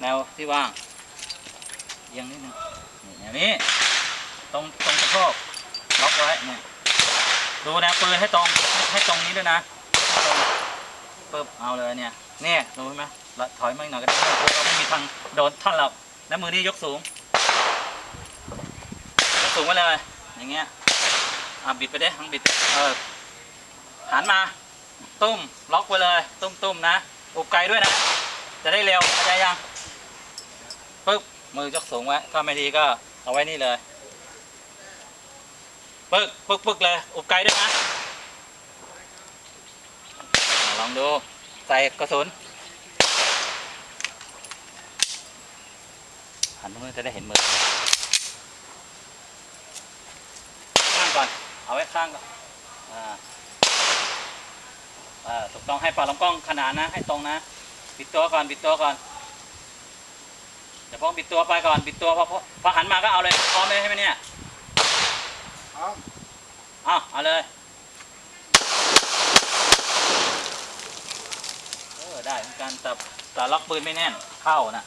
แนวที่ว่างเอียงนิดนึงนี่แนวนี้ ตรงตรงสะโพกล็อกไว้เนี่ยดูแนวปืนให้ตรงให้ให้ตรงนี้ด้วยนะตรงปึ๊บเอาเลยเนี่ยเนี่ยดูไหมละถอยมาอีกหน่อยก็ได้เราไม่มีทางโดนท่านหรอกแล้วมือนี้ยกสูงยกสูงไว้เลยอย่างเงี้ยอะบิดไปเด้ทั้งบิดเออหันมาตุ้มล็อกไว้เลย ตุ้มตุ้มนะอุบไกลด้วยนะ จะได้เร็วเข้าใจยัง มือยกสูงไว้ ถ้าไม่ดีก็เอาไว้นี่เลยปึ๊กปึ๊กปึ๊กเลย อุบไกลด้วยนะลองดู ใส่กระสุนหันมือจะได้เห็นมือ ข้างก่อน เอาไว้ข้างก่อนอ่าถูกต้องให้ปากลำกล้องขนานนะ ให้ตรงนะบิดตัวก่อนบิดตัวก่อน เดี๋ยวพอบิดตัวไปก่อนบิดตัวพอพอพอหันมาก็เอาเลยพร้อมเลยใช่ไหมเนี่ยพร้อมอ้าวเอาเลยเออได้เหมือนกันแต่แต่ล็อกปืนไม่แน่นเข้านะ